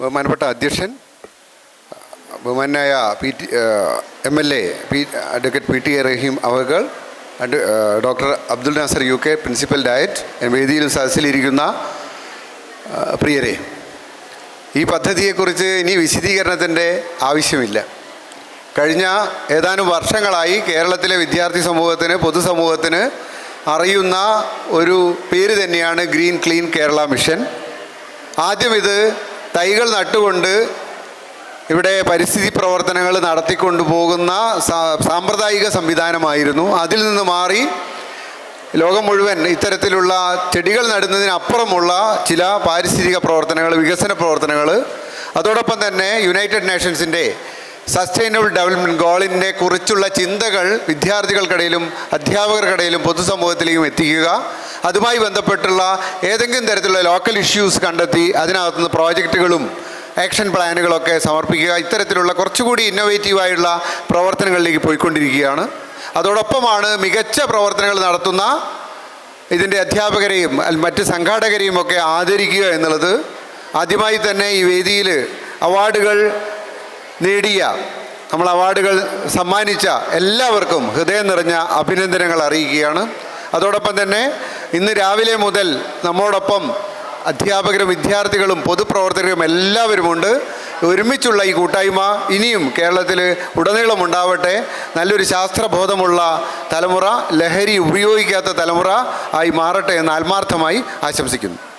ബഹുമാനപ്പെട്ട അധ്യക്ഷൻ ബഹുമാനായ P T M L A P advocate P T A Rahim അവകൾ doctor Abdul Nasar U K principal DIET വേദിയിൽ സദസ്സിലിരിക്കുന്ന പ്രിയരെ ഈ പദ്ധതിയെക്കുറിച്ച് ഇനി വിശദീകരണത്തിന്റെ ആവശ്യമില്ല. കഴിഞ്ഞ ഏതാനും വർഷങ്ങളായി കേരളത്തിലെ വിദ്യാർത്ഥി സമൂഹത്തിന് പൊതുസമൂഹത്തിന് അറിയുന്ന ഒരു പേര് തന്നെയാണ് ഗ്രീൻ ക്ലീൻ കേരള മിഷൻ. ആദ്യം ഇത് തൈകൾ നട്ടുകൊണ്ട് ഇവിടെ പരിസ്ഥിതി പ്രവർത്തനങ്ങൾ നടത്തിക്കൊണ്ടു പോകുന്ന സാമ്പ്രദായിക സംവിധാനമായിരുന്നു. അതിൽ നിന്ന് മാറി ലോകം മുഴുവൻ ഇത്തരത്തിലുള്ള ചെടികൾ നടുന്നതിനപ്പുറമുള്ള ചില പാരിസ്ഥിതിക പ്രവർത്തനങ്ങൾ വികസന പ്രവർത്തനങ്ങൾ അതോടൊപ്പം തന്നെ യുണൈറ്റഡ് നേഷൻസിന്റെ സസ്റ്റൈനബിൾ ഡെവലപ്മെന്റ് ഗോളിനെ കുറിച്ചുള്ള ചിന്തകൾ വിദ്യാർത്ഥികൾക്കിടയിലും അധ്യാപകർക്കിടയിലും പൊതുസമൂഹത്തിലേക്കും എത്തിക്കുക. അതുമായി ബന്ധപ്പെട്ടുള്ള ഏതെങ്കിലും തരത്തിലുള്ള ലോക്കൽ ഇഷ്യൂസ് കണ്ടെത്തി അതിനകത്തുനിന്ന് പ്രോജക്റ്റുകളും ആക്ഷൻ പ്ലാനുകളൊക്കെ സമർപ്പിക്കുക. ഇത്തരത്തിലുള്ള കുറച്ചുകൂടി ഇന്നോവേറ്റീവായുള്ള പ്രവർത്തനങ്ങളിലേക്ക് പോയിക്കൊണ്ടിരിക്കുകയാണ്. അതോടൊപ്പമാണ് മികച്ച പ്രവർത്തനങ്ങൾ നടത്തുന്ന ഇതിന്റെ അധ്യാപകരെയും മറ്റ് സംഘാടകരെയും ഒക്കെ ആദരിക്കുക എന്നുള്ളത് ആദ്യമായി തന്നെ ഈ വേദിയിൽ അവാർഡുകൾ നേടിയ നമ്മൾ അവാർഡുകൾ സമ്മാനിച്ച എല്ലാവർക്കും ഹൃദയം നിറഞ്ഞ അഭിനന്ദനങ്ങൾ അറിയിക്കുകയാണ്. അതോടൊപ്പം തന്നെ ഇന്ന് രാവിലെ മുതൽ നമ്മോടൊപ്പം അധ്യാപകരും വിദ്യാർത്ഥികളും പൊതുപ്രവർത്തകരും എല്ലാവരുമുണ്ട്. ഒരുമിച്ചുള്ള ഈ കൂട്ടായ്മ ഇനിയും കേരളത്തിൽ ഉടനീളം ഉണ്ടാവട്ടെ. നല്ലൊരു ശാസ്ത്രബോധമുള്ള തലമുറ ലഹരി ഉപയോഗിക്കാത്ത തലമുറ ആയി മാറട്ടെ എന്ന് ആത്മാർത്ഥമായി ആശംസിക്കുന്നു.